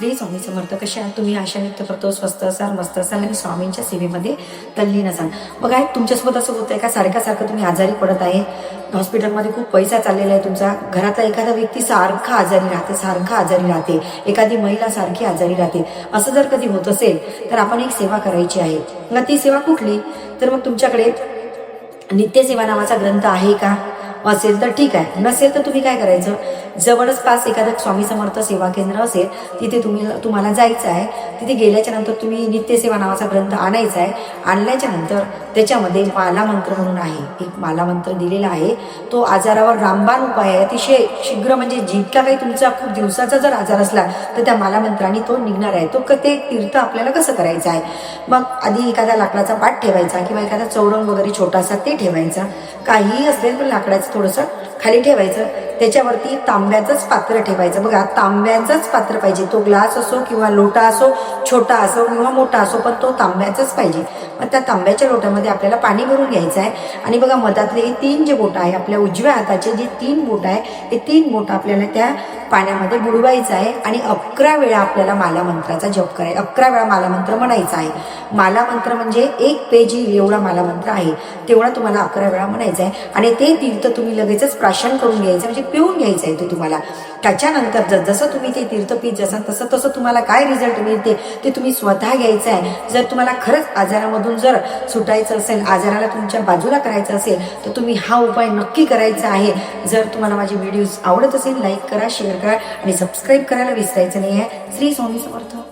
श्री स्वामी समर्थ कशा आहात तुम्ही? आशा व्यक्त करतो स्वस्त असाल मस्त असाल आणि स्वामींच्या सेवेमध्ये तल्लीन असाल. मग आहे तुमच्यासोबत असं होतंय का? सारख्या सारखं तुम्ही आजारी पडत आहे. हॉस्पिटलमध्ये खूप पैसा चाललेला आहे तुमचा. घरातला एखादा व्यक्ती सारखा आजारी राहते सारखा आजारी राहते. एखादी महिला सारखी आजारी राहते. असं जर कधी होत असेल तर आपण एक सेवा करायची आहे. मग ती सेवा कुठली? तर मग तुमच्याकडे नित्यसेवा नावाचा ग्रंथ आहे का? असेल तर ठीक आहे. नसेल तर तुम्ही काय करायचं? जवळच पास एखादं स्वामी समर्थ सेवा केंद्र असेल तिथे तुम्ही तुम्हाला जायचं आहे. तिथे गेल्याच्यानंतर तुम्ही नित्यसेवा नावाचा ग्रंथ आणायचा आहे. आणल्याच्या नंतर त्याच्यामध्ये माला मंत्र म्हणून आहे. एक माला मंत्र दिलेला आहे. तो आजारावर रामबाण उपाय आहे. अतिशय शीघ्र म्हणजे जितका काही तुमचा खूप दिवसाचा जर आजार असला तर त्या माला मंत्राने तो निघणार आहे. तो क ते तीर्थ आपल्याला कसं करायचं आहे? मग आधी एखाद्या लाकडाचा पाठ ठेवायचा किंवा एखादा चौरंग वगैरे छोटासा ते ठेवायचा. काहीही असेल पण लाकडाचं थोडंसं खाली ठेवायचं. त्याच्यावरती तांब्याचंच पात्र ठेवायचं. बघा तांब्याचंच पात्र पाहिजे. तो ग्लास असो किंवा लोटा असो छोटा असो किंवा मोठा असो पण तो तांब्याचाच पाहिजे. मग त्या तांब्याच्या लोट्यामध्ये आपल्याला पाणी भरून घ्यायचं आहे आणि बघा मधातले हे तीन जे बोटं आहे आपल्या उजव्या हाताचे जे तीन बोट आहे ते तीन बोटं आपल्याला त्या पाण्यामध्ये बुडवायचं आहे. आणि अकरा वेळा आपल्याला मालामंत्राचा जप करायचा अकरा वेळा मालामंत्र म्हणायचा आहे. मालामंत्र म्हणजे एक पेज एवढा मालामंत्र आहे तेवढा तुम्हाला अकरा वेळा म्हणायचा आहे. आणि ते तीर्थ तुम्ही लगेचच प्राशन करून घ्यायचं म्हणजे पिऊन घ्यायचं आहे ते तुम्हाला. त्याच्यानंतर ज- जसं तुम्ही ते तीर्थ पीत जसं तसं तसं तुम्हाला काय रिझल्ट मिळते ते तुम्ही स्वतः घ्यायचं आहे. जर तुम्हाला खरंच आजारामधून जर सुटायचं असेल आजाराला तुमच्या बाजूला करायचं असेल तर तुम्ही हा उपाय नक्की करायचा आहे. जर तुम्हाला माझे व्हिडिओज आवडत असेल लाईक करा शेअर करा आणि सबस्क्राईब करायला विसरायचं नाही आहे. श्री स्वामी समर्थ.